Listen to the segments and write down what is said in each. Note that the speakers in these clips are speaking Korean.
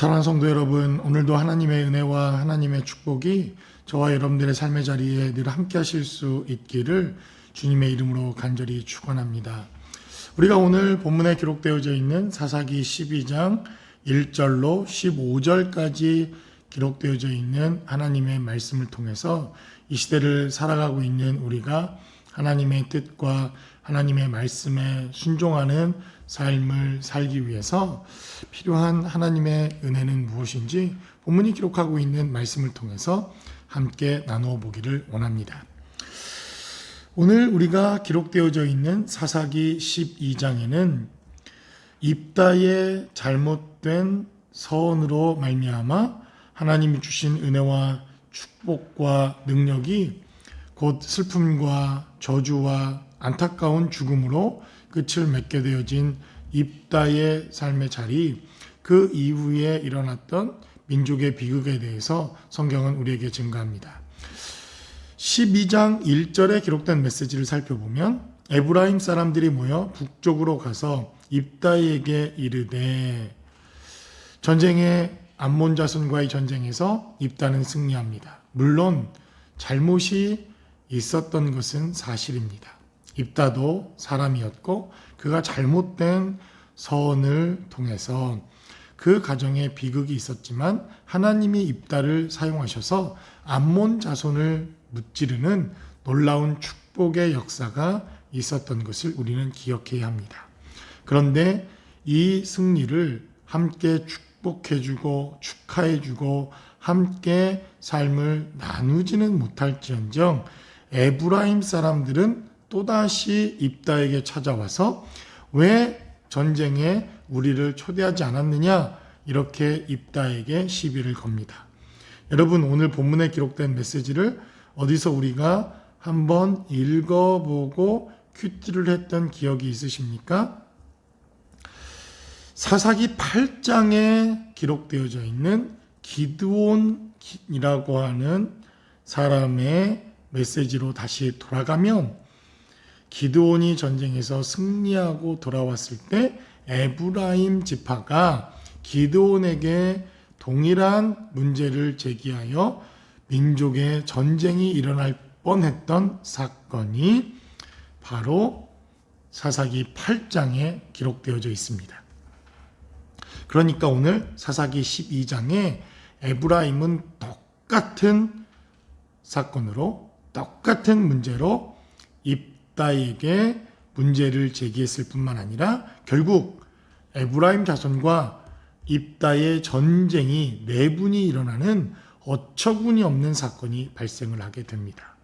사랑하는 성도 여러분, 오늘도 하나님의 은혜와 하나님의 축복이 저와 여러분들의 삶의 자리에 늘 함께 하실 수 있기를 주님의 이름으로 간절히 축원합니다. 우리가 오늘 본문에 기록되어져 있는 사사기 12장 1절로 15절까지 기록되어져 있는 하나님의 말씀을 통해서 이 시대를 살아가고 있는 우리가 하나님의 뜻과 하나님의 말씀에 순종하는 삶을 살기 위해서 필요한 하나님의 은혜는 무엇인지 본문이 기록하고 있는 말씀을 통해서 함께 나누어 보기를 원합니다. 오늘 우리가 기록되어져 있는 사사기 12장에는 입다의 잘못된 서원으로 말미암아 하나님이 주신 은혜와 축복과 능력이 곧 슬픔과 저주와 안타까운 죽음으로 끝을 맺게 되어진 입다의 삶의 자리 그 이후에 일어났던 민족의 비극에 대해서 성경은 우리에게 증가합니다. 12장 1절에 기록된 메시지를 살펴보면 에브라임 사람들이 모여 북쪽으로 가서 입다에게 이르되 전쟁에 암몬 자손과의 전쟁에서 입다는 승리합니다. 물론 잘못이 있었던 것은 사실입니다. 입다도 사람이었고 그가 잘못된 서원을 통해서 그 가정에 비극이 있었지만 하나님이 입다를 사용하셔서 암몬 자손을 무찌르는 놀라운 축복의 역사가 있었던 것을 우리는 기억해야 합니다. 그런데 이 승리를 함께 축복해주고 축하해주고 함께 삶을 나누지는 못할지언정 에브라임 사람들은 또다시 입다에게 찾아와서 왜 전쟁에 우리를 초대하지 않았느냐 이렇게 입다에게 시비를 겁니다. 여러분 오늘 본문에 기록된 메시지를 어디서 우리가 한번 읽어보고 큐티를 했던 기억이 있으십니까? 사사기 8장에 기록되어져 있는 기드온이라고 하는 사람의 메시지로 다시 돌아가면 기드온이 전쟁에서 승리하고 돌아왔을 때 에브라임 지파가 기드온에게 동일한 문제를 제기하여 민족의 전쟁이 일어날 뻔했던 사건이 바로 사사기 8장에 기록되어져 있습니다. 그러니까 오늘 사사기 12장에 에브라임은 똑같은 사건으로 똑같은 문제로 입 다에게 문제를 제기했을 뿐만 아니라 결국 에브라임 자손과 입다의 전쟁이 내분이 일어나는 어처구니 없는 사건이 발생을 하게 됩니다.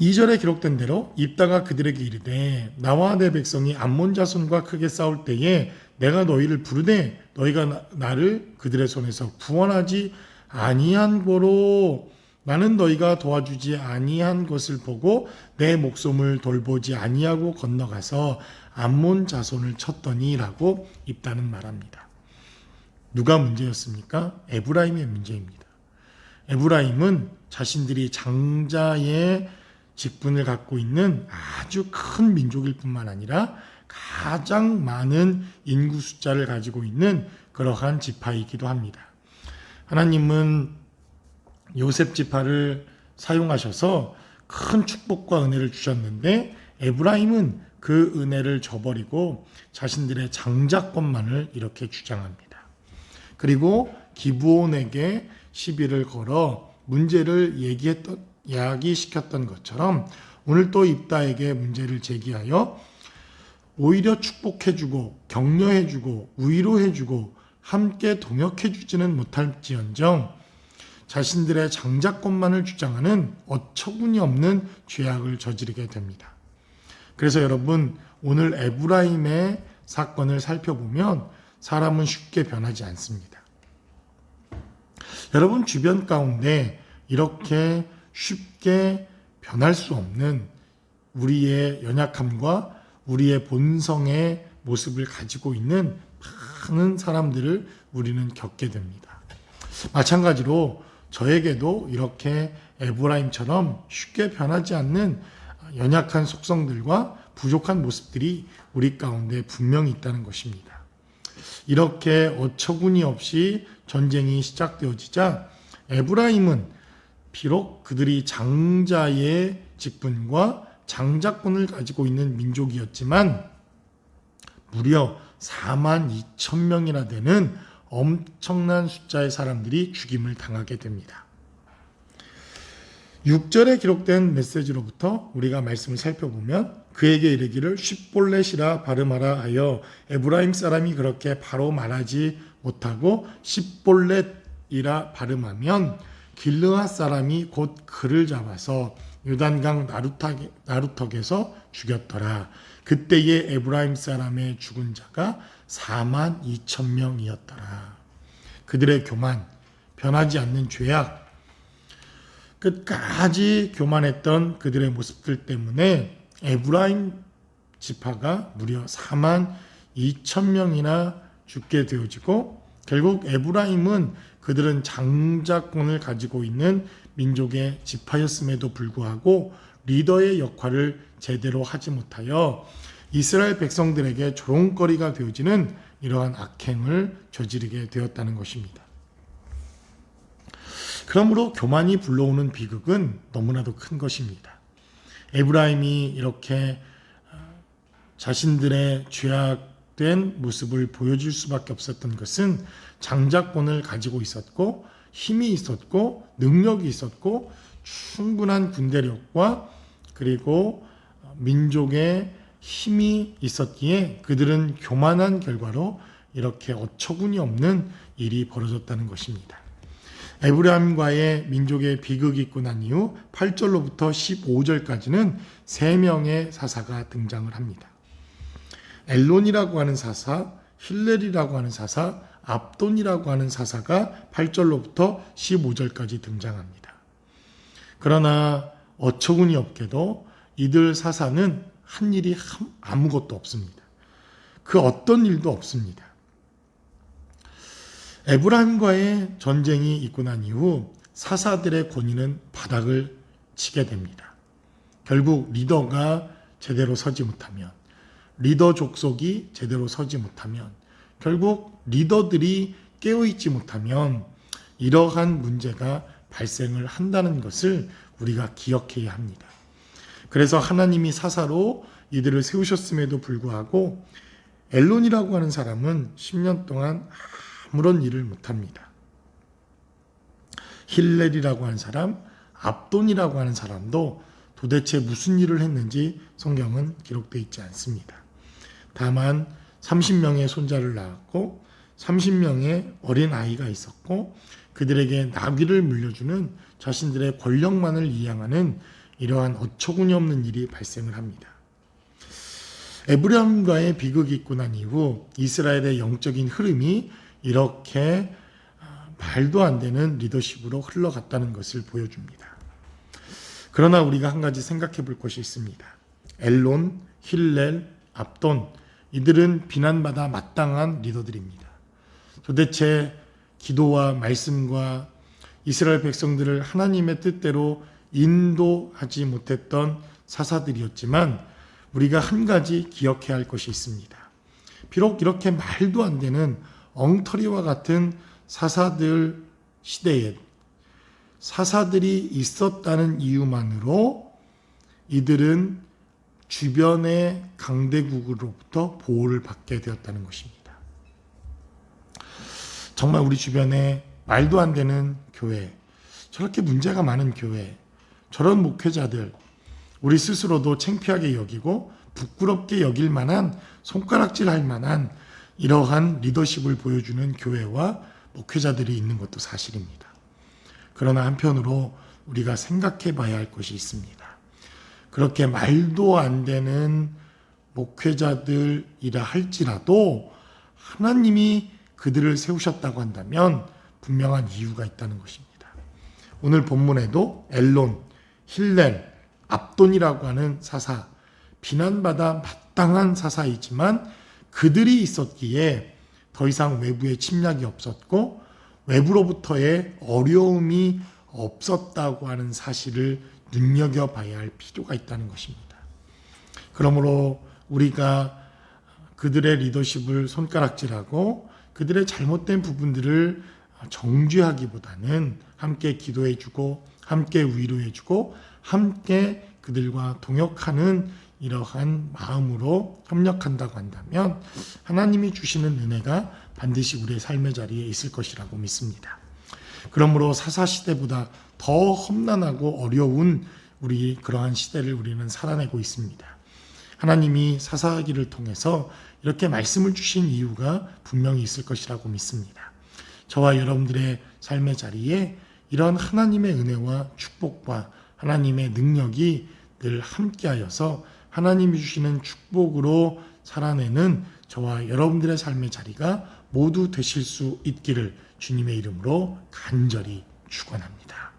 2절에 기록된 대로 입다가 그들에게 이르되 나와 내 백성이 암몬 자손과 크게 싸울 때에 내가 너희를 부르되 너희가 나를 그들의 손에서 구원하지 아니한 고로 나는 너희가 도와주지 아니한 것을 보고 내 목숨을 돌보지 아니하고 건너가서 암몬 자손을 쳤더니라고 입다는 말합니다. 누가 문제였습니까? 에브라임의 문제입니다. 에브라임은 자신들이 장자의 직분을 갖고 있는 아주 큰 민족일 뿐만 아니라 가장 많은 인구 숫자를 가지고 있는 그러한 지파이기도 합니다. 하나님은 요셉 지파를 사용하셔서 큰 축복과 은혜를 주셨는데 에브라임은 그 은혜를 저버리고 자신들의 장자권만을 이렇게 주장합니다. 그리고 기부온에게 시비를 걸어 문제를 얘기했던 야기시켰던 것처럼 오늘 또 입다에게 문제를 제기하여 오히려 축복해주고 격려해주고 위로해주고 함께 동역해주지는 못할지언정 자신들의 장자권만을 주장하는 어처구니 없는 죄악을 저지르게 됩니다. 그래서 여러분 오늘 에브라임의 사건을 살펴보면 사람은 쉽게 변하지 않습니다. 여러분 주변 가운데 이렇게 쉽게 변할 수 없는 우리의 연약함과 우리의 본성의 모습을 가지고 있는 많은 사람들을 우리는 겪게 됩니다. 마찬가지로 저에게도 이렇게 에브라임처럼 쉽게 변하지 않는 연약한 속성들과 부족한 모습들이 우리 가운데 분명히 있다는 것입니다. 이렇게 어처구니 없이 전쟁이 시작되어지자 에브라임은 비록 그들이 장자의 직분과 장자권을 가지고 있는 민족이었지만 무려 4만 2천 명이나 되는 엄청난 숫자의 사람들이 죽임을 당하게 됩니다. 6절에 기록된 메시지로부터 우리가 말씀을 살펴보면 그에게 이르기를 십볼렛이라 발음하라 하여 에브라임 사람이 그렇게 바로 말하지 못하고 십볼렛이라 발음하면 길르앗 사람이 곧 그를 잡아서 나루탁, 나루턱에서 죽였더라. 그때의 에브라임 사람의 죽은 자가 4만 2천 명이었더라. 그들의 교만, 변하지 않는 죄악, 끝까지 교만했던 그들의 모습들 때문에 에브라임 지파가 무려 4만 2천 명이나 죽게 되어지고 결국 에브라임은 그들은 장자권을 가지고 있는 민족의 지파였음에도 불구하고 리더의 역할을 제대로 하지 못하여 이스라엘 백성들에게 조롱거리가 되어지는 이러한 악행을 저지르게 되었다는 것입니다. 그러므로 교만이 불러오는 비극은 너무나도 큰 것입니다. 에브라임이 이렇게 어, 자신들의 죄악된 모습을 보여줄 수밖에 없었던 것은 장작권을 가지고 있었고 힘이 있었고 능력이 있었고 충분한 군대력과 그리고 민족의 힘이 있었기에 그들은 교만한 결과로 이렇게 어처구니 없는 일이 벌어졌다는 것입니다. 에브라임과의 민족의 비극이 있고 난 이후 8절로부터 15절까지는 세 명의 사사가 등장을 합니다. 엘론이라고 하는 사사, 힐렐이라고 하는 사사, 압돈이라고 하는 사사가 8절로부터 15절까지 등장합니다. 그러나 어처구니 없게도 이들 사사는 한 일이 아무것도 없습니다. 그 어떤 일도 없습니다. 에브라임과의 전쟁이 있고 난 이후 사사들의 권위는 바닥을 치게 됩니다. 결국 리더가 제대로 서지 못하면 리더 족속이 제대로 서지 못하면 결국 리더들이 깨어있지 못하면 이러한 문제가 발생을 한다는 것을 우리가 기억해야 합니다. 그래서 하나님이 사사로 이들을 세우셨음에도 불구하고 엘론이라고 하는 사람은 10년 동안 아무런 일을 못합니다. 힐렐이라고 하는 사람, 압돈이라고 하는 사람도 도대체 무슨 일을 했는지 성경은 기록되어 있지 않습니다. 다만 30명의 손자를 낳았고 30명의 어린 아이가 있었고 그들에게 나귀를 물려주는 자신들의 권력만을 이양하는 이러한 어처구니 없는 일이 발생을 합니다. 에브라임과의 비극이 있고 난 이후 이스라엘의 영적인 흐름이 이렇게 아, 말도 안 되는 리더십으로 흘러갔다는 것을 보여줍니다. 그러나 우리가 한 가지 생각해 볼 것이 있습니다. 엘론, 힐렐, 압돈 이들은 비난받아 마땅한 리더들입니다. 도대체 기도와 말씀과 이스라엘 백성들을 하나님의 뜻대로 인도하지 못했던 사사들이었지만 우리가 한 가지 기억해야 할 것이 있습니다. 비록 이렇게 말도 안 되는 엉터리와 같은 사사들 시대에 사사들이 있었다는 이유만으로 이들은 주변의 강대국으로부터 보호를 받게 되었다는 것입니다. 정말 우리 주변에 말도 안 되는 교회, 저렇게 문제가 많은 교회, 저런 목회자들, 우리 스스로도 창피하게 여기고 부끄럽게 여길 만한 손가락질 할 만한 이러한 리더십을 보여주는 교회와 목회자들이 있는 것도 사실입니다. 그러나 한편으로 우리가 생각해 봐야 할 것이 있습니다. 그렇게 말도 안 되는 목회자들이라 할지라도 하나님이 그들을 세우셨다고 한다면 분명한 이유가 있다는 것입니다. 오늘 본문에도 엘론, 힐렐, 압돈이라고 하는 사사, 비난받아 마땅한 사사이지만 그들이 있었기에 더 이상 외부의 침략이 없었고 외부로부터의 어려움이 없었다고 하는 사실을 눈여겨봐야 할 필요가 있다는 것입니다. 그러므로 우리가 그들의 리더십을 손가락질하고 그들의 잘못된 부분들을 정죄하기보다는 함께 기도해주고 함께 위로해주고 함께 그들과 동역하는 이러한 마음으로 협력한다고 한다면 하나님이 주시는 은혜가 반드시 우리의 삶의 자리에 있을 것이라고 믿습니다. 그러므로 사사 시대보다 더 험난하고 어려운 우리 그러한 시대를 우리는 살아내고 있습니다. 하나님이 사사기를 통해서 이렇게 말씀을 주신 이유가 분명히 있을 것이라고 믿습니다. 저와 여러분들의 삶의 자리에 이런 하나님의 은혜와 축복과 하나님의 능력이 늘 함께하여서 하나님이 주시는 축복으로 살아내는 저와 여러분들의 삶의 자리가 모두 되실 수 있기를 주님의 이름으로 간절히 축원합니다.